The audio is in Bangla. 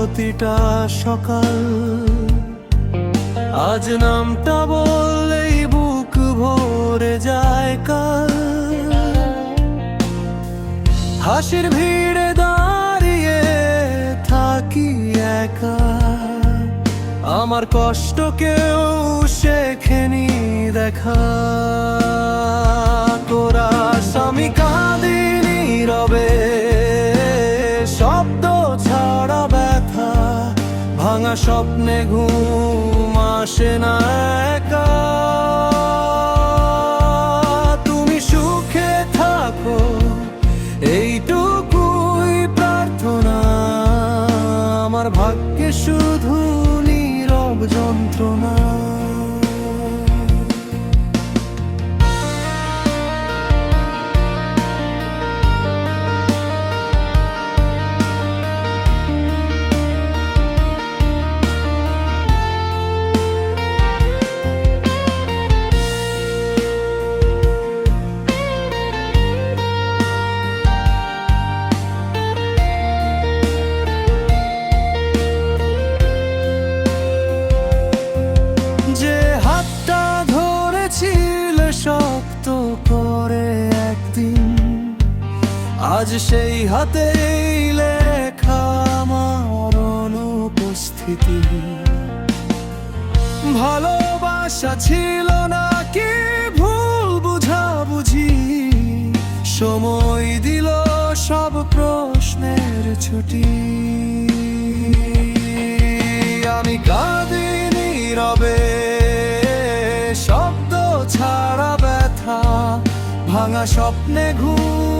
প্রতিটা সকাল। আজ নামটা বললেই বুক ভরে যায় কাল। হাসির ভিড়ে দাঁড়িয়ে থাকি একা। আমার কষ্ট কেউ শেখেনি দেখা। তোরা স্বামী কাঁদিনি রবে। স্বপ্নে ঘুম আসে না একা। আজ সেই হাতে লেখা আমার অনুপস্থিতি। ভালোবাসা ছিল না কি ভুল বুঝাবুঝি? সময় দিল সব প্রশ্নের ছুটি। আমি কাঁদিনি রবে শব্দ ছাড়া ব্যথা, ভাঙা স্বপ্নে ঘুম